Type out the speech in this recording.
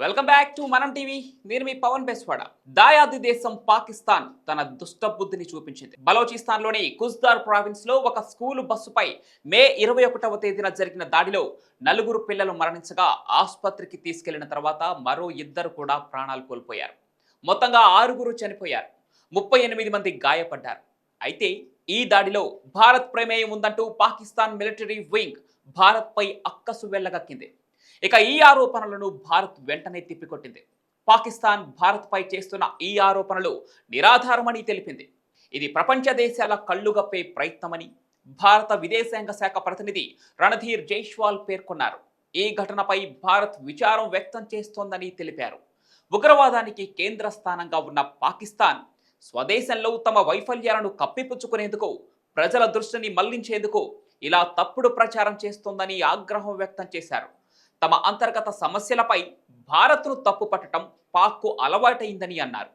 Welcome back to మనం TV నేను మీ పవన్ బెస్వాడ. దాయాది దేశం పాకిస్తాన్ తన దుష్ట బుద్ధిని చూపించింది. బలోచిస్తాన్లోని కుజ్దార్ ప్రావిన్స్లో ఒక స్కూలు బస్సుపై మే ఇరవై ఒకటవ తేదీన జరిగిన దాడిలో నలుగురు పిల్లలు మరణించగా ఆసుపత్రికి తీసుకెళ్ళిన తర్వాత మరో ఇద్దరు కూడా ప్రాణాలు కోల్పోయారు. మొత్తంగా ఆరుగురు చనిపోయారు. ముప్పై ఎనిమిది మంది గాయపడ్డారు. అయితే ఈ దాడిలో భారత్ ప్రమేయం ఉందంటూ పాకిస్తాన్ మిలిటరీ వింగ్ భారత్పై అక్కసు వెళ్ళగక్కింది. ఇక ఈ ఆరోపణలను భారత్ వెంటనే తిప్పికొట్టింది. పాకిస్తాన్ భారత్పై చేస్తున్న ఈ ఆరోపణలు నిరాధారమని తెలిపింది. ఇది ప్రపంచ దేశాల కళ్ళుగప్పే ప్రయత్నమని భారత విదేశాంగ శాఖ ప్రతినిధి రణధీర్ జైష్వాల్ పేర్కొన్నారు. ఈ ఘటనపై భారత్ విచారం వ్యక్తం చేస్తోందని తెలిపారు. ఉగ్రవాదానికి కేంద్ర స్థానంగా ఉన్న పాకిస్తాన్ స్వదేశంలో తమ వైఫల్యాలను కప్పిపుచ్చుకునేందుకు ప్రజల దృష్టిని మళ్ళించేందుకు ఇలా తప్పుడు ప్రచారం చేస్తోందని ఆగ్రహం వ్యక్తం చేశారు. తమ అంతర్గత సమస్యలపై భారత్ను తప్పుపట్టడం పాక్కు అలవాటైందని అన్నారు.